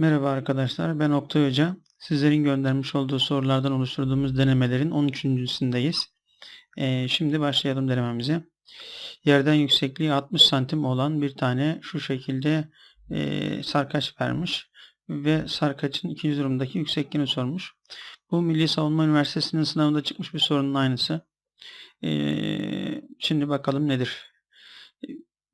Merhaba arkadaşlar, ben Oktay Hoca. Sizlerin göndermiş olduğu sorulardan oluşturduğumuz denemelerin 13.sindeyiz. Ee, şimdi başlayalım denememize. Yerden yüksekliği 60 santim olan bir tane şu şekilde e, sarkaç vermiş ve sarkaçın ikinci durumdaki yüksekliğini sormuş. Bu Milli Savunma Üniversitesi'nin sınavında çıkmış bir sorunun aynısı. Ee, şimdi bakalım nedir?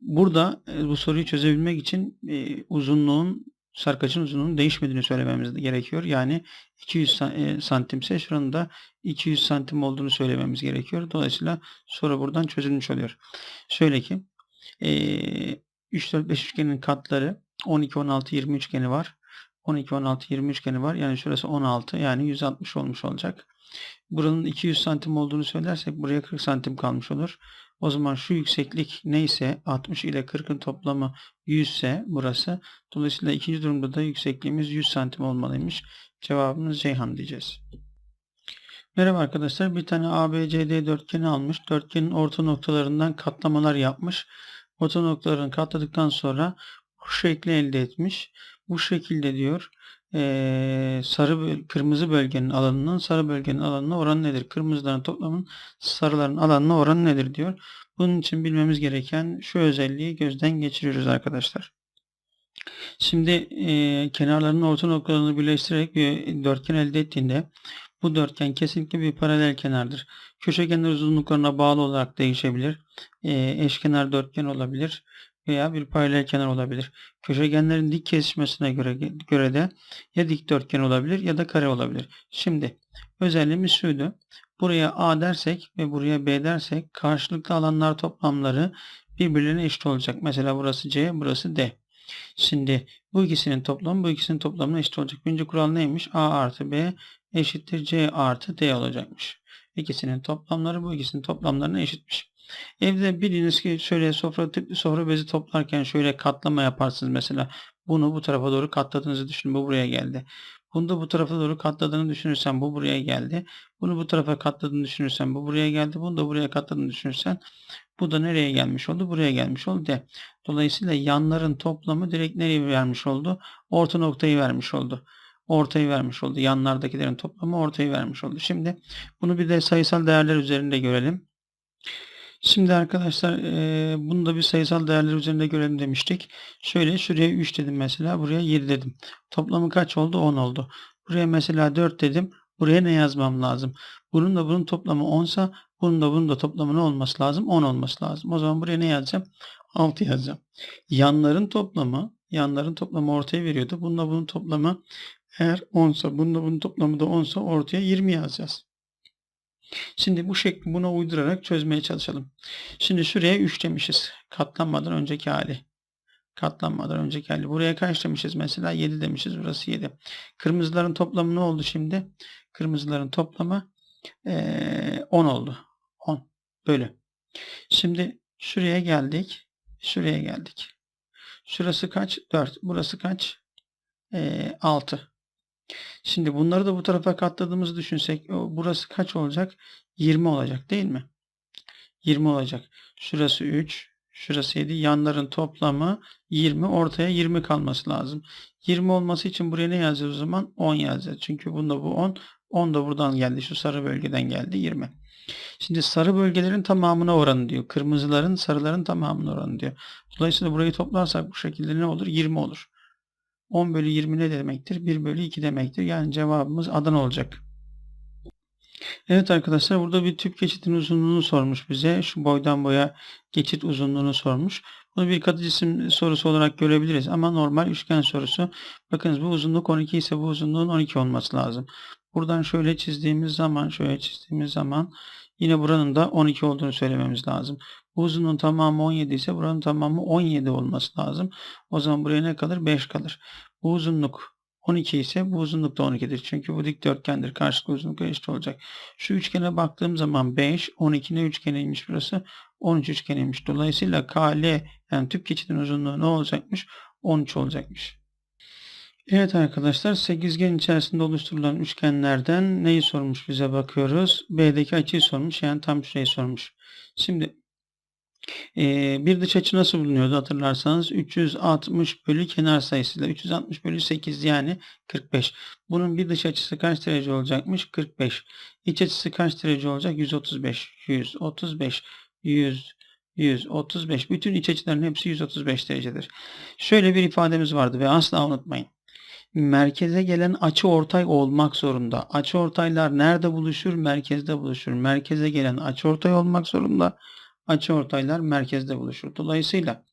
Burada e, bu soruyu çözebilmek için e, uzunluğun sarkaçın uzunluğunun değişmediğini söylememiz gerekiyor. Yani 200 sa- e, santimse şuranın da 200 santim olduğunu söylememiz gerekiyor. Dolayısıyla soru buradan çözülmüş oluyor. Şöyle ki e, 3, 4, 5 üçgenin katları 12, 16, 20 üçgeni var. 12, 16, 20 üçgeni var. Yani şurası 16 yani 160 olmuş olacak. Buranın 200 santim olduğunu söylersek buraya 40 santim kalmış olur. O zaman şu yükseklik neyse 60 ile 40'ın toplamı 100 ise burası. Dolayısıyla ikinci durumda da yüksekliğimiz 100 santim olmalıymış. Cevabımız Ceyhan diyeceğiz. Merhaba arkadaşlar. Bir tane ABCD dörtgeni almış. Dörtgenin orta noktalarından katlamalar yapmış. Orta noktalarını katladıktan sonra bu şekli elde etmiş. Bu şekilde diyor eee, sarı kırmızı bölgenin alanının sarı bölgenin alanına oranı nedir? Kırmızıların toplamının sarıların alanına oranı nedir diyor. Bunun için bilmemiz gereken şu özelliği gözden geçiriyoruz arkadaşlar. Şimdi eee kenarlarının orta noktalarını birleştirerek bir dörtgen elde ettiğinde bu dörtgen kesinlikle bir paralel kenardır. Köşegenler uzunluklarına bağlı olarak değişebilir. Eee, eşkenar dörtgen olabilir veya bir paralel kenar olabilir. Köşegenlerin dik kesişmesine göre, göre de ya dikdörtgen olabilir ya da kare olabilir. Şimdi özelliğimiz şuydu. Buraya A dersek ve buraya B dersek karşılıklı alanlar toplamları birbirlerine eşit olacak. Mesela burası C, burası D. Şimdi bu ikisinin toplamı bu ikisinin toplamına eşit olacak. Birinci kural neymiş? A artı B eşittir C artı D olacakmış. İkisinin toplamları bu ikisinin toplamlarına eşitmiş. Evde biriniz ki şöyle sofra sofra bezi toplarken şöyle katlama yaparsınız mesela. Bunu bu tarafa doğru katladığınızı düşünün. Bu buraya geldi. Bunu da bu tarafa doğru katladığını düşünürsen bu buraya geldi. Bunu bu tarafa katladığını düşünürsen bu buraya geldi. Bunu da buraya katladığını düşünürsen bu da nereye gelmiş oldu? Buraya gelmiş oldu. De. Dolayısıyla yanların toplamı direkt nereye vermiş oldu? Orta noktayı vermiş oldu. Ortayı vermiş oldu. Yanlardakilerin toplamı ortayı vermiş oldu. Şimdi bunu bir de sayısal değerler üzerinde görelim. Şimdi arkadaşlar eee, bunu da bir sayısal değerler üzerinde görelim demiştik. Şöyle şuraya 3 dedim mesela. Buraya 7 dedim. Toplamı kaç oldu? 10 oldu. Buraya mesela 4 dedim. Buraya ne yazmam lazım? Bunun da bunun toplamı 10 sa bunun da bunun da toplamı ne olması lazım? 10 olması lazım. O zaman buraya ne yazacağım? 6 yazacağım. Yanların toplamı yanların toplamı ortaya veriyordu. Bununla bunun toplamı eğer 10 sa bununla bunun toplamı da 10 sa ortaya 20 yazacağız. Şimdi bu şekli buna uydurarak çözmeye çalışalım. Şimdi şuraya 3 demişiz. Katlanmadan önceki hali. Katlanmadan önceki hali. Buraya kaç demişiz? Mesela 7 demişiz. Burası 7. Kırmızıların toplamı ne oldu şimdi? Kırmızıların toplamı 10 oldu. 10 bölü. Şimdi şuraya geldik. Şuraya geldik. Şurası kaç? 4. Burası kaç? Eee 6. Şimdi bunları da bu tarafa katladığımızı düşünsek burası kaç olacak? 20 olacak değil mi? 20 olacak. Şurası 3, şurası 7. Yanların toplamı 20. Ortaya 20 kalması lazım. 20 olması için buraya ne yazacağız o zaman? 10 yazacağız. Çünkü bunda bu 10. 10 da buradan geldi. Şu sarı bölgeden geldi. 20. Şimdi sarı bölgelerin tamamına oranı diyor. Kırmızıların sarıların tamamına oranı diyor. Dolayısıyla burayı toplarsak bu şekilde ne olur? 20 olur. 10 bölü 20 ne demektir? 1 bölü 2 demektir. Yani cevabımız Adana olacak. Evet arkadaşlar burada bir tüp geçitin uzunluğunu sormuş bize. Şu boydan boya geçit uzunluğunu sormuş. Bunu bir katı cisim sorusu olarak görebiliriz ama normal üçgen sorusu. Bakınız bu uzunluk 12 ise bu uzunluğun 12 olması lazım. Buradan şöyle çizdiğimiz zaman şöyle çizdiğimiz zaman yine buranın da 12 olduğunu söylememiz lazım. Bu uzunluğun tamamı 17 ise buranın tamamı 17 olması lazım. O zaman buraya ne kalır? 5 kalır. Bu uzunluk 12 ise bu uzunluk da 12'dir. Çünkü bu dikdörtgendir. Karşılıklı uzunlukla eşit olacak. Şu üçgene baktığım zaman 5, 12 ne üçgeniymiş burası? 13 üçgeniymiş. Dolayısıyla KL yani tüp geçidin uzunluğu ne olacakmış? 13 olacakmış. Evet arkadaşlar sekizgen içerisinde oluşturulan üçgenlerden neyi sormuş bize bakıyoruz. B'deki açıyı sormuş yani tam şurayı sormuş. Şimdi Ee, bir dış açı nasıl bulunuyordu hatırlarsanız 360 bölü kenar sayısıyla 360 bölü 8 yani 45. Bunun bir dış açısı kaç derece olacakmış? 45. İç açısı kaç derece olacak? 135. 135. 100. 135. Bütün iç açıların hepsi 135 derecedir. Şöyle bir ifademiz vardı ve asla unutmayın. Merkeze gelen açı ortay olmak zorunda. Açı ortaylar nerede buluşur? Merkezde buluşur. Merkeze gelen açı ortay olmak zorunda açı ortaylar merkezde buluşur. Dolayısıyla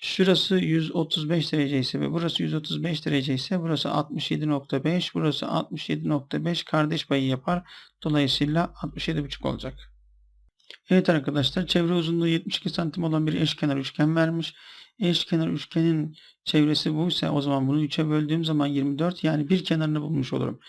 şurası 135 derece ise ve burası 135 derece ise burası 67.5 burası 67.5 kardeş payı yapar. Dolayısıyla 67.5 olacak. Evet arkadaşlar çevre uzunluğu 72 santim olan bir eşkenar üçgen vermiş. Eşkenar üçgenin çevresi buysa o zaman bunu 3'e böldüğüm zaman 24 yani bir kenarını bulmuş olurum.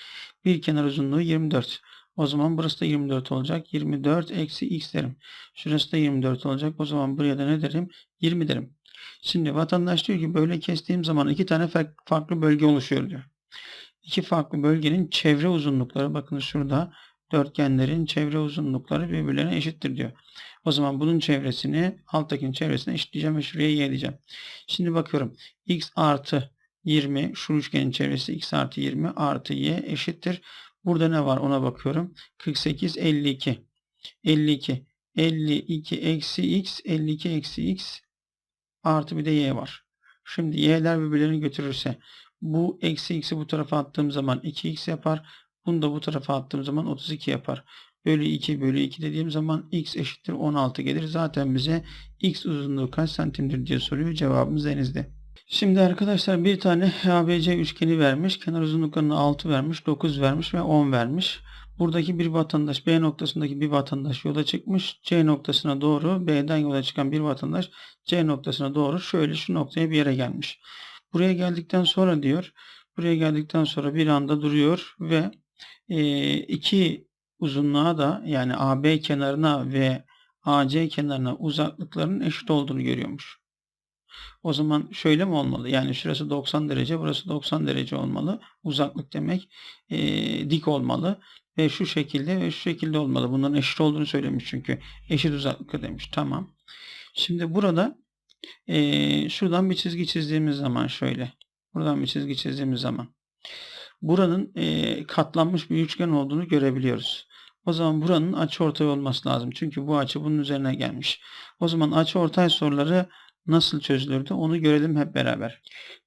Bir kenar uzunluğu 24. O zaman burası da 24 olacak. 24 eksi x derim. Şurası da 24 olacak. O zaman buraya da ne derim? 20 derim. Şimdi vatandaş diyor ki böyle kestiğim zaman iki tane farklı bölge oluşuyor diyor. İki farklı bölgenin çevre uzunlukları bakın şurada dörtgenlerin çevre uzunlukları birbirlerine eşittir diyor. O zaman bunun çevresini alttakinin çevresine eşitleyeceğim ve şuraya y diyeceğim. Şimdi bakıyorum. x artı 20 şu üçgenin çevresi x artı 20 artı y eşittir. Burada ne var ona bakıyorum. 48, 52. 52. 52 eksi x, 52 eksi x artı bir de y var. Şimdi y'ler birbirlerini götürürse bu eksi x'i bu tarafa attığım zaman 2x yapar. Bunu da bu tarafa attığım zaman 32 yapar. Bölü 2 bölü 2 dediğim zaman x eşittir 16 gelir. Zaten bize x uzunluğu kaç santimdir diye soruyor. Cevabımız denizde. Şimdi arkadaşlar bir tane ABC üçgeni vermiş. Kenar uzunluklarını 6 vermiş, 9 vermiş ve 10 vermiş. Buradaki bir vatandaş B noktasındaki bir vatandaş yola çıkmış. C noktasına doğru B'den yola çıkan bir vatandaş C noktasına doğru şöyle şu noktaya bir yere gelmiş. Buraya geldikten sonra diyor buraya geldikten sonra bir anda duruyor ve e, iki uzunluğa da yani AB kenarına ve AC kenarına uzaklıklarının eşit olduğunu görüyormuş. O zaman şöyle mi olmalı? Yani şurası 90 derece, burası 90 derece olmalı. Uzaklık demek e, dik olmalı. Ve şu şekilde ve şu şekilde olmalı. Bunların eşit olduğunu söylemiş çünkü. Eşit uzaklıkta demiş. Tamam. Şimdi burada e, şuradan bir çizgi çizdiğimiz zaman şöyle. Buradan bir çizgi çizdiğimiz zaman. Buranın e, katlanmış bir üçgen olduğunu görebiliyoruz. O zaman buranın açı ortay olması lazım. Çünkü bu açı bunun üzerine gelmiş. O zaman açı ortay soruları nasıl çözülürdü onu görelim hep beraber.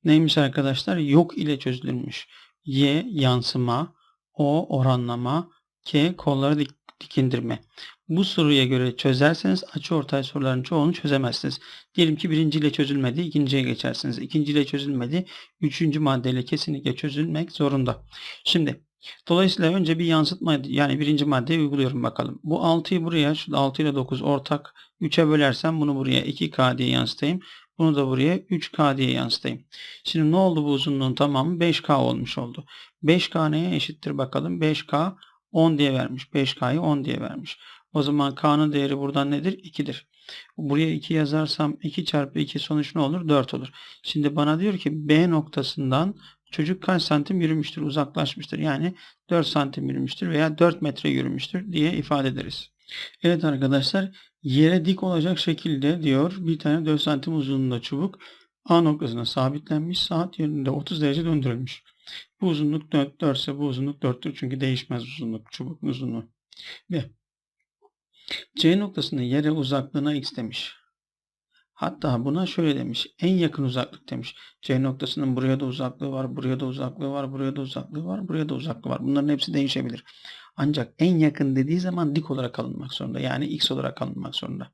Neymiş arkadaşlar? Yok ile çözülürmüş. Y yansıma, O oranlama, K kolları dik dikindirme. Bu soruya göre çözerseniz açı ortay soruların çoğunu çözemezsiniz. Diyelim ki birinciyle çözülmedi, ikinciye geçersiniz. İkinciyle çözülmedi, üçüncü maddeyle kesinlikle çözülmek zorunda. Şimdi dolayısıyla önce bir yansıtma yani birinci maddeyi uyguluyorum bakalım. Bu 6'yı buraya, şu 6 ile 9 ortak 3'e bölersem bunu buraya 2K diye yansıtayım. Bunu da buraya 3K diye yansıtayım. Şimdi ne oldu bu uzunluğun tamamı? 5K olmuş oldu. 5K neye eşittir bakalım? 5K 10 diye vermiş. 5K'yı 10 diye vermiş. O zaman K'nın değeri buradan nedir? 2'dir. Buraya 2 yazarsam 2 çarpı 2 sonuç ne olur? 4 olur. Şimdi bana diyor ki B noktasından çocuk kaç santim yürümüştür? Uzaklaşmıştır. Yani 4 santim yürümüştür veya 4 metre yürümüştür diye ifade ederiz. Evet arkadaşlar yere dik olacak şekilde diyor bir tane 4 santim uzunluğunda çubuk A noktasına sabitlenmiş saat yönünde 30 derece döndürülmüş. Bu uzunluk 4, 4 ise bu uzunluk 4'tür çünkü değişmez uzunluk çubuk uzunluğu. Ve C noktasının yere uzaklığına x demiş. Hatta buna şöyle demiş. En yakın uzaklık demiş. C noktasının buraya da uzaklığı var, buraya da uzaklığı var, buraya da uzaklığı var, buraya da uzaklığı var. Bunların hepsi değişebilir. Ancak en yakın dediği zaman dik olarak alınmak zorunda. Yani x olarak alınmak zorunda.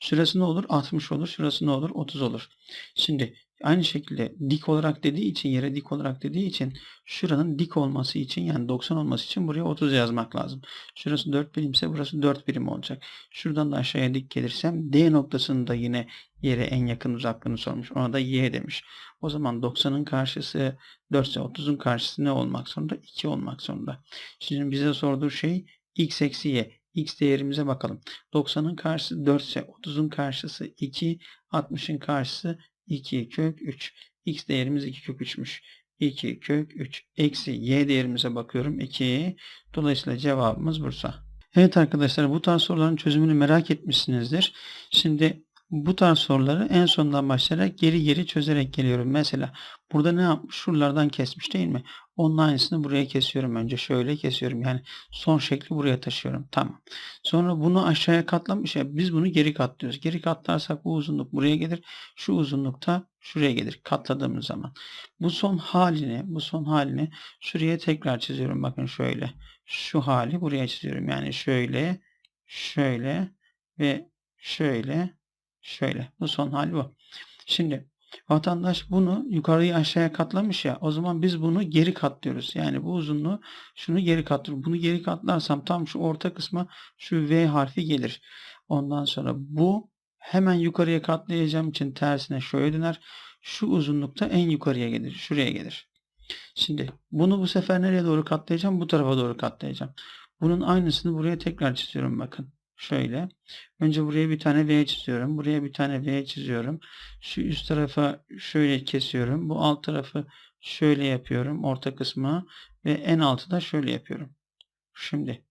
Şurası ne olur? 60 olur. Şurası ne olur? 30 olur. Şimdi Aynı şekilde dik olarak dediği için yere dik olarak dediği için şuranın dik olması için yani 90 olması için buraya 30 yazmak lazım. Şurası 4 birimse burası 4 birim olacak. Şuradan da aşağıya dik gelirsem D noktasında yine yere en yakın uzaklığını sormuş. Ona da y demiş. O zaman 90'ın karşısı 4 ise 30'un karşısı ne olmak zorunda? 2 olmak zorunda. Şimdi bize sorduğu şey x eksi y. X değerimize bakalım. 90'ın karşısı 4 ise 30'un karşısı 2, 60'ın karşısı 2 kök 3. X değerimiz 2 kök 3'müş. 2 kök 3. Eksi Y değerimize bakıyorum. 2. Dolayısıyla cevabımız Bursa. Evet arkadaşlar bu tarz soruların çözümünü merak etmişsinizdir. Şimdi bu tarz soruları en sondan başlayarak geri geri çözerek geliyorum. Mesela burada ne yapmış? Şuralardan kesmiş değil mi? Onun aynısını buraya kesiyorum önce. Şöyle kesiyorum. Yani son şekli buraya taşıyorum. Tamam. Sonra bunu aşağıya katlamış ya. Biz bunu geri katlıyoruz. Geri katlarsak bu uzunluk buraya gelir. Şu uzunluk da şuraya gelir. Katladığımız zaman. Bu son halini, bu son halini şuraya tekrar çiziyorum. Bakın şöyle. Şu hali buraya çiziyorum. Yani şöyle, şöyle ve şöyle Şöyle. Bu son hal bu. Şimdi vatandaş bunu yukarıyı aşağıya katlamış ya. O zaman biz bunu geri katlıyoruz. Yani bu uzunluğu şunu geri katlıyorum. Bunu geri katlarsam tam şu orta kısma şu V harfi gelir. Ondan sonra bu hemen yukarıya katlayacağım için tersine şöyle döner. Şu uzunlukta en yukarıya gelir. Şuraya gelir. Şimdi bunu bu sefer nereye doğru katlayacağım? Bu tarafa doğru katlayacağım. Bunun aynısını buraya tekrar çiziyorum bakın. Şöyle. Önce buraya bir tane V çiziyorum. Buraya bir tane V çiziyorum. Şu üst tarafa şöyle kesiyorum. Bu alt tarafı şöyle yapıyorum. Orta kısmı ve en altı da şöyle yapıyorum. Şimdi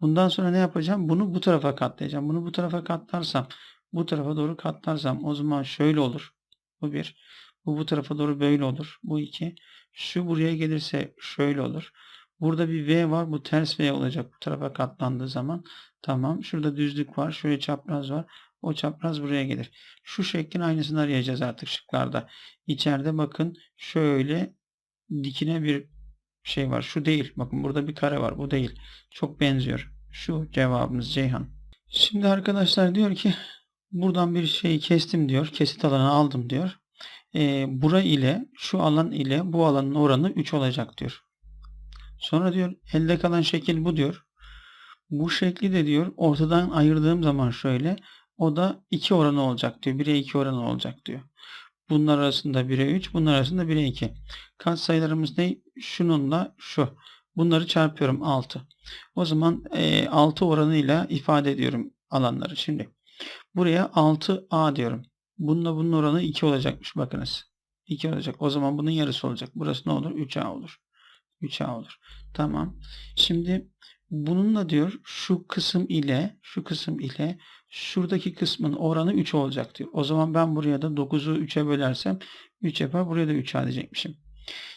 bundan sonra ne yapacağım? Bunu bu tarafa katlayacağım. Bunu bu tarafa katlarsam bu tarafa doğru katlarsam o zaman şöyle olur. Bu bir. Bu bu tarafa doğru böyle olur. Bu iki. Şu buraya gelirse şöyle olur. Burada bir V var. Bu ters V olacak bu tarafa katlandığı zaman. Tamam. Şurada düzlük var. Şöyle çapraz var. O çapraz buraya gelir. Şu şeklin aynısını arayacağız artık şıklarda. İçeride bakın şöyle dikine bir şey var. Şu değil. Bakın burada bir kare var. Bu değil. Çok benziyor. Şu cevabımız Ceyhan. Şimdi arkadaşlar diyor ki buradan bir şeyi kestim diyor. Kesit alanı aldım diyor. E, bura ile şu alan ile bu alanın oranı 3 olacak diyor. Sonra diyor elde kalan şekil bu diyor. Bu şekli de diyor ortadan ayırdığım zaman şöyle o da 2 oranı olacak diyor. 1'e 2 oranı olacak diyor. Bunlar arasında 1'e 3, bunlar arasında 1'e 2. Kaç sayılarımız ne? Şununla şu. Bunları çarpıyorum 6. O zaman e, 6 oranıyla ifade ediyorum alanları. Şimdi buraya 6A diyorum. Bununla bunun oranı 2 olacakmış bakınız. 2 olacak. O zaman bunun yarısı olacak. Burası ne olur? 3A olur. 3A olur. Tamam. Şimdi bununla diyor şu kısım ile şu kısım ile şuradaki kısmın oranı 3 olacak diyor. O zaman ben buraya da 9'u 3'e bölersem 3 yapar. Buraya da 3 diyecekmişim.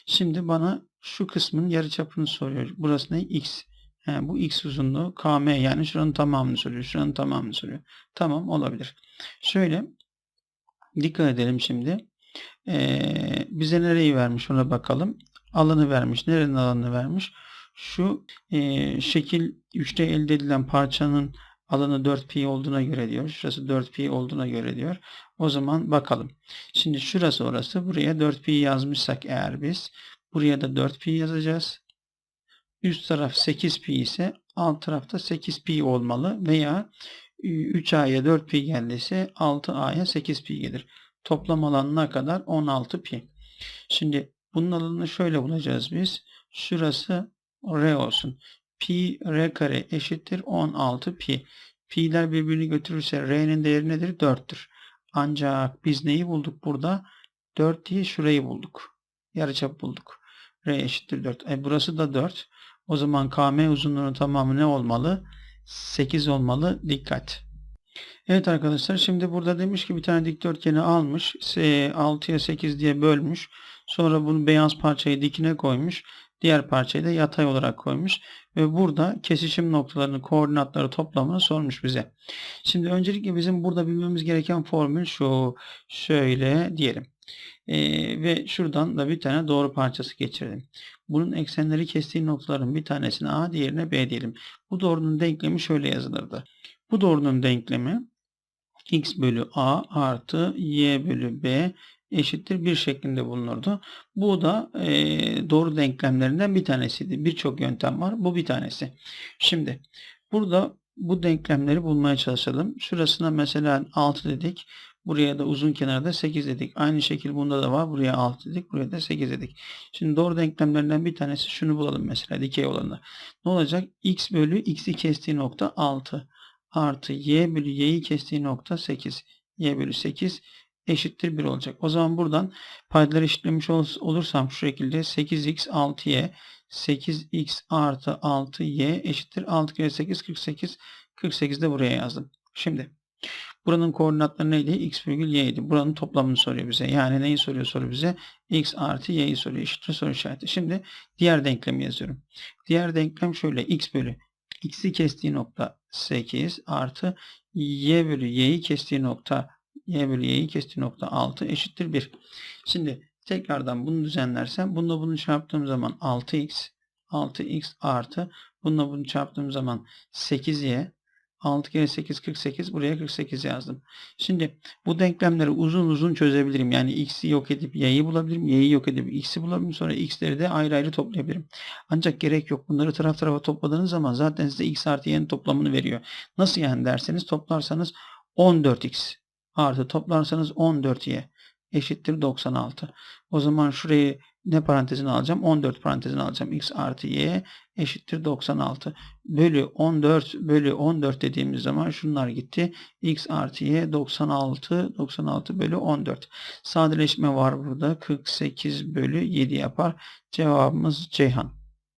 Şimdi bana şu kısmın yarıçapını soruyor. Burası ne? X. He, bu x uzunluğu km yani şuranın tamamını soruyor. Şuranın tamamını soruyor. Tamam olabilir. Şöyle dikkat edelim şimdi. Ee, bize nereyi vermiş ona bakalım alanı vermiş. Nerenin alanını vermiş? Şu e, şekil 3'te elde edilen parçanın alanı 4pi olduğuna göre diyor. Şurası 4pi olduğuna göre diyor. O zaman bakalım. Şimdi şurası orası. Buraya 4pi yazmışsak eğer biz buraya da 4pi yazacağız. Üst taraf 8pi ise alt tarafta 8pi olmalı veya 3a'ya 4pi geldiyse 6a'ya 8pi gelir. Toplam alanına kadar 16pi. Şimdi bunun alanını şöyle bulacağız biz. Şurası R olsun. Pi R kare eşittir 16 pi. Pi'ler birbirini götürürse R'nin değeri nedir? 4'tür. Ancak biz neyi bulduk burada? 4 diye şurayı bulduk. Yarıçap bulduk. R eşittir 4. E burası da 4. O zaman KM uzunluğunun tamamı ne olmalı? 8 olmalı. Dikkat. Evet arkadaşlar şimdi burada demiş ki bir tane dikdörtgeni almış. 6'ya 8 diye bölmüş. Sonra bunu beyaz parçayı dikine koymuş. Diğer parçayı da yatay olarak koymuş. Ve burada kesişim noktalarının koordinatları toplamını sormuş bize. Şimdi öncelikle bizim burada bilmemiz gereken formül şu. Şöyle diyelim. Ee, ve şuradan da bir tane doğru parçası geçirelim. Bunun eksenleri kestiği noktaların bir tanesine A diğerine B diyelim. Bu doğrunun denklemi şöyle yazılırdı. Bu doğrunun denklemi x bölü a artı y bölü b eşittir 1 şeklinde bulunurdu. Bu da e, doğru denklemlerinden bir tanesiydi. Birçok yöntem var. Bu bir tanesi. Şimdi burada bu denklemleri bulmaya çalışalım. Şurasına mesela 6 dedik. Buraya da uzun kenarda 8 dedik. Aynı şekilde bunda da var. Buraya 6 dedik. Buraya da 8 dedik. Şimdi doğru denklemlerinden bir tanesi şunu bulalım mesela dikey olanı. Ne olacak? x bölü x'i kestiği nokta 6 artı y bölü y'yi kestiği nokta 8. y bölü 8 eşittir 1 olacak. O zaman buradan paydaları eşitlemiş olursam şu şekilde 8x 6y 8x artı 6y eşittir 6 kere 8 48. 48 de buraya yazdım. Şimdi buranın koordinatları neydi? x virgül y idi. Buranın toplamını soruyor bize. Yani neyi soruyor soru bize? x artı y'yi soruyor. Eşittir soru işareti. Şimdi diğer denklemi yazıyorum. Diğer denklem şöyle. x bölü x'i kestiği nokta 8 artı y bölü y'yi kestiği nokta y bölü y'yi kestiği nokta 6 eşittir 1. Şimdi tekrardan bunu düzenlersem bununla bunu çarptığım zaman 6x 6x artı bununla bunu çarptığım zaman 8y 6 kere 8 48 buraya 48 yazdım. Şimdi bu denklemleri uzun uzun çözebilirim. Yani x'i yok edip y'yi bulabilirim. Y'yi yok edip x'i bulabilirim. Sonra x'leri de ayrı ayrı toplayabilirim. Ancak gerek yok. Bunları taraf tarafa topladığınız zaman zaten size x artı y'nin toplamını veriyor. Nasıl yani derseniz toplarsanız 14x artı toplarsanız 14y eşittir 96. O zaman şurayı ne parantezine alacağım? 14 parantezine alacağım. x artı y eşittir 96. Bölü 14 bölü 14 dediğimiz zaman şunlar gitti. x artı y 96 96 bölü 14. Sadeleşme var burada. 48 bölü 7 yapar. Cevabımız Ceyhan.